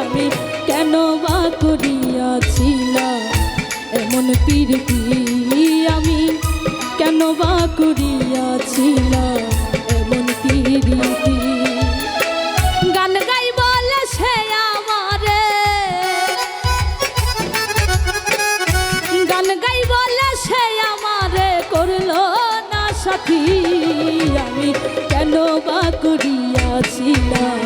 আমি কেন বা করিয়াছিলাম? এমন প্রীতি আমি কেন বা করিয়াছিলাম? এমন গান গাই বলে গান গাই বলে করল না আমি কেন বা করিয়াছিলাম?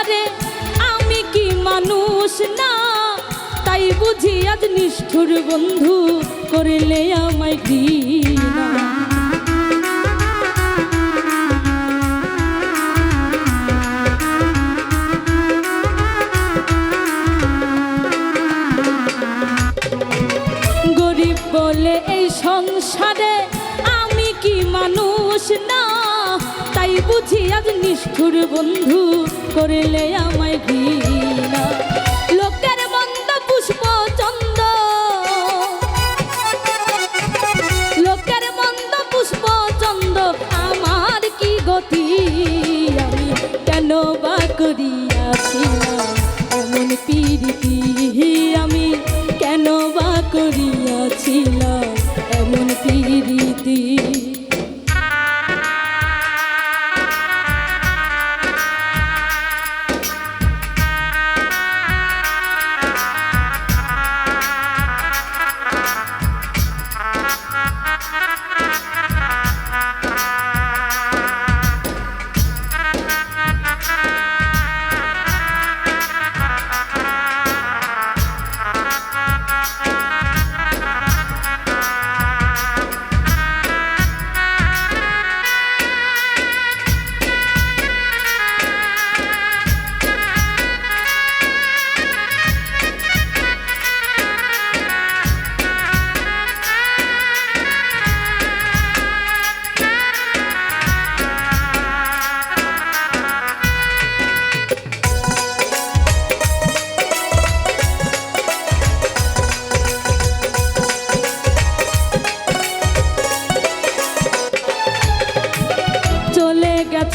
সংসারে আমি কি মানুষ না? তাই বুঝি আজ নিষ্ঠুর বন্ধু করলে আমায় ঘৃণা। বুঝি আজ নিষ্ঠুর বন্ধু করলে আমায় ঘৃণা।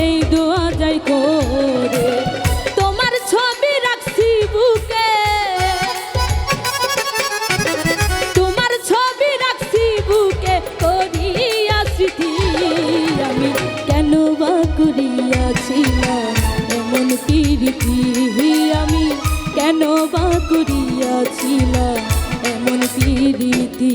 এই দোয়া যাই করে। তোমার ছবি রাখছি বুকে। তোমার ছবি রাখছি বুকে করিয়া স্মৃতি আমি কেন বা করিয়াছিলাম এমন প্রীতি আমি কেন বা করিয়াছিলাম এমন প্রীতি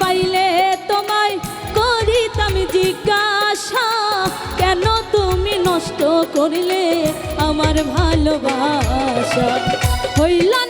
পাইলে তোমায় কেন তুমি নষ্ট করলে আমার ভালোবাসা? হইল